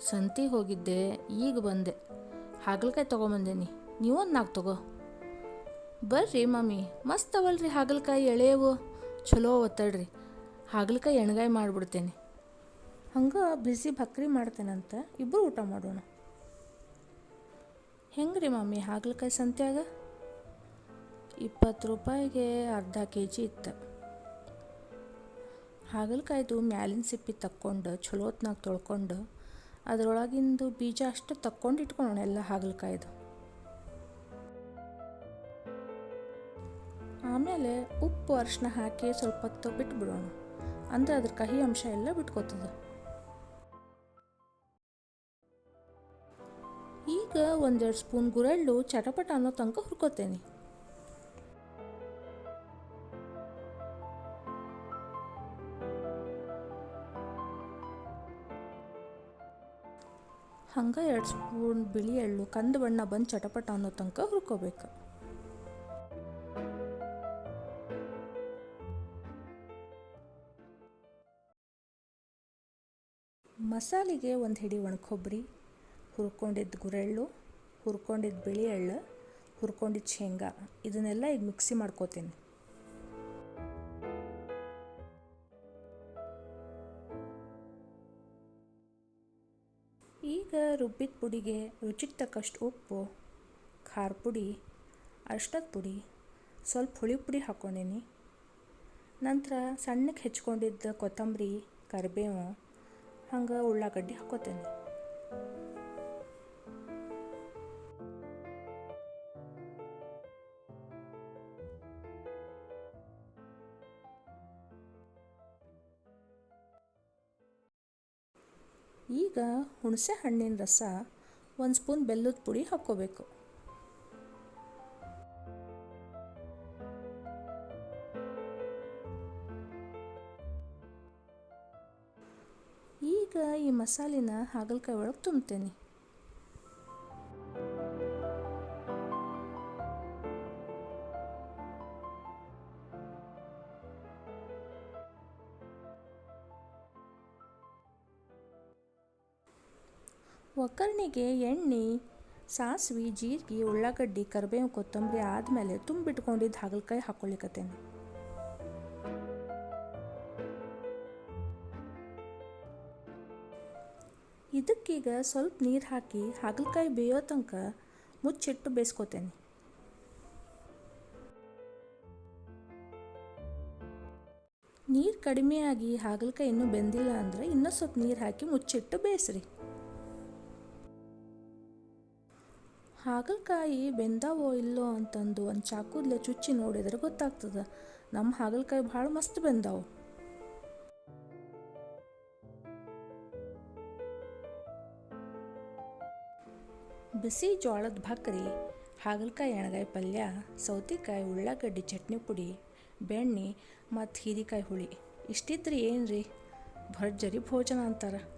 ಸಂತಿಗೆ ಹೋಗಿದ್ದೆ, ಈಗ ಬಂದೆ. ಹಾಗಲಕಾಯಿ ತೊಗೊಂಬಂದೇನಿ ನೀವೊಂದು ನಾಲ್ಕು ತಗೋ. ಬರ್ರಿ ಮಮ್ಮಿ, ಮಸ್ತ್ ಅವಲ್ರಿ ಹಾಗಲಕಾಯಿ ಎಳೆಯವು. ಚಲೋ ಒತ್ತಡ್ರಿ. ಹಾಗಲಕಾಯಿ ಎಣ್ಗಾಯಿ ಮಾಡಿಬಿಡ್ತೇನೆ. ಹಂಗೆ ಬಿಸಿ ಬಕ್ರಿ ಮಾಡ್ತೇನಂತ ಇಬ್ಬರು ಊಟ ಮಾಡೋಣ. ಹೆಂಗ್ರಿ ಮಮ್ಮಿ ಹಾಗಲಕಾಯಿ ಸಂತ್ಯಾಗ? ಇಪ್ಪತ್ತು ರೂಪಾಯಿಗೆ ಅರ್ಧ ಕೆ ಜಿ ಇತ್ತು. ಹಾಗಲಕಾಯ್ದು ಮ್ಯಾಲಿನ ಸಿಪ್ಪಿ ತಕ್ಕೊಂಡು ಚಲೋತ್ನಾಗ ತೊಳ್ಕೊಂಡು ಅದರೊಳಗಿಂದು ಬೀಜ ಅಷ್ಟು ತಕ್ಕೊಂಡು ಇಟ್ಕೊಳ್ಳೋಣ ಎಲ್ಲ ಹಾಗಲಕಾಯ್ದು. ಆಮೇಲೆ ಉಪ್ಪು ಅರಿಶಿನ ಹಾಕಿ ಸ್ವಲ್ಪ ಹೊತ್ತು ಬಿಟ್ಬಿಡೋಣ. ಅಂದರೆ ಅದ್ರ ಕಹಿ ಅಂಶ ಎಲ್ಲ ಬಿಟ್ಕೋತದ. ಈಗ ಒಂದೆರಡು ಸ್ಪೂನ್ ಗುರಳ್ಳು ಚಟಪಟ ಅನ್ನೋ ತನಕ ಹುರ್ಕೋತೇನೆ. ಹಂಗೆ ಎರಡು ಸ್ಪೂನ್ ಬಿಳಿ ಎಳ್ಳು ಕಂದು ಬಣ್ಣ ಬಂದು ಚಟಪಟ ಅನ್ನೋ ತನಕ ಹುರ್ಕೋಬೇಕು. ಮಸಾಲೆಗೆ ಒಂದು ಹಿಡಿ ಒಣಕೊಬ್ಬರಿ ಹುರ್ಕೊಂಡಿದ್ದ ಗುರೆಳ್ಳು ಹುರ್ಕೊಂಡಿದ್ದ ಬಿಳಿ ಎಳ್ಳು ಹುರ್ಕೊಂಡಿದ್ದ ಶೇಂಗಾ, ಇದನ್ನೆಲ್ಲ ಈಗ ಮಿಕ್ಸಿ ಮಾಡ್ಕೋತೀನಿ. ಈಗ ರುಬ್ಬಿದ ಪುಡಿಗೆ ರುಚಿಗೆ ತಕ್ಕಷ್ಟು ಉಪ್ಪು, ಖಾರ ಪುಡಿ ಅರ್ಶದ ಪುಡಿ, ಸ್ವಲ್ಪ ಹುಳಿ ಪುಡಿ ಹಾಕ್ಕೊಂಡೀನಿ. ನಂತರ ಸಣ್ಣಕ್ಕೆ ಹೆಚ್ಕೊಂಡಿದ್ದ ಕೊತ್ತಂಬರಿ, ಕರಿಬೇವು, ಹಂಗೆ ಉಳ್ಳಾಗಡ್ಡಿ ಹಾಕ್ಕೋತೇನೆ. ಈಗ ಹುಣಸೆ ಹಣ್ಣಿನ ರಸ ಒಂದು ಸ್ಪೂನ್ ಬೆಲ್ಲದ ಪುಡಿ ಹಾಕ್ಕೋಬೇಕು. ಈಗ ಈ ಮಸಾಲಿನ ಹಾಗಲಕಾಯಿ ಒಳಗೆ ತುಂಬ್ತೇನೆ ಒಗ್ಗರಣೆಗೆ ಎಣ್ಣೆ, ಸಾಸ್ವಿ, ಜೀರಿಗೆ, ಉಳ್ಳಾಗಡ್ಡಿ ಕರಿಬೇವು ಕೊತ್ತಂಬರಿ ಆದಮೇಲೆ ತುಂಬಿಟ್ಕೊಂಡಿದ್ದು ಹಾಗಲಕಾಯಿ ಹಾಕ್ಕೊಳಿಕತ್ತೇನೆ ಇದಕ್ಕೀಗ ಸ್ವಲ್ಪ ನೀರು ಹಾಕಿ ಹಾಗಲಕಾಯಿ ಬೇಯೋ ತನಕ ಮುಚ್ಚಿಟ್ಟು ಬೇಯಿಸ್ಕೋತೇನೆ. ನೀರು ಕಡಿಮೆಯಾಗಿ ಹಾಗಲಕಾಯಿ ಇನ್ನೂ ಬೆಂದಿಲ್ಲ ಅಂದರೆ ಇನ್ನೂ ಸ್ವಲ್ಪ ನೀರು ಹಾಕಿ ಮುಚ್ಚಿಟ್ಟು ಬೇಯಿಸ್ರಿ. ಹಾಗಲಕಾಯಿ ಬೆಂದಾವೋ ಇಲ್ಲೋ ಅಂತಂದು ಒಂದು ಚಾಕುದ್ಲೆ ಚುಚ್ಚಿ ನೋಡಿದ್ರೆ ಗೊತ್ತಾಗ್ತದೆ. ನಮ್ಮ ಹಾಗಲಕಾಯಿ ಭಾಳ ಮಸ್ತ್ ಬೆಂದಾವು. ಬಿಸಿ ಜೋಳದ ಭಕ್ರಿ, ಹಾಗಲಕಾಯಿ ಎಣ್ಗಾಯಿ ಪಲ್ಯ, ಸೌತೆಕಾಯಿ ಉಳ್ಳಾಗಡ್ಡಿ ಚಟ್ನಿ ಪುಡಿ, ಬೆಣ್ಣೆ ಮತ್ತು ಹೀರಿಕಾಯಿ ಹುಳಿ. ಇಷ್ಟಿದ್ರೆ ಏನು ರೀ ಭರ್ಜರಿ ಭೋಜನ ಅಂತಾರೆ.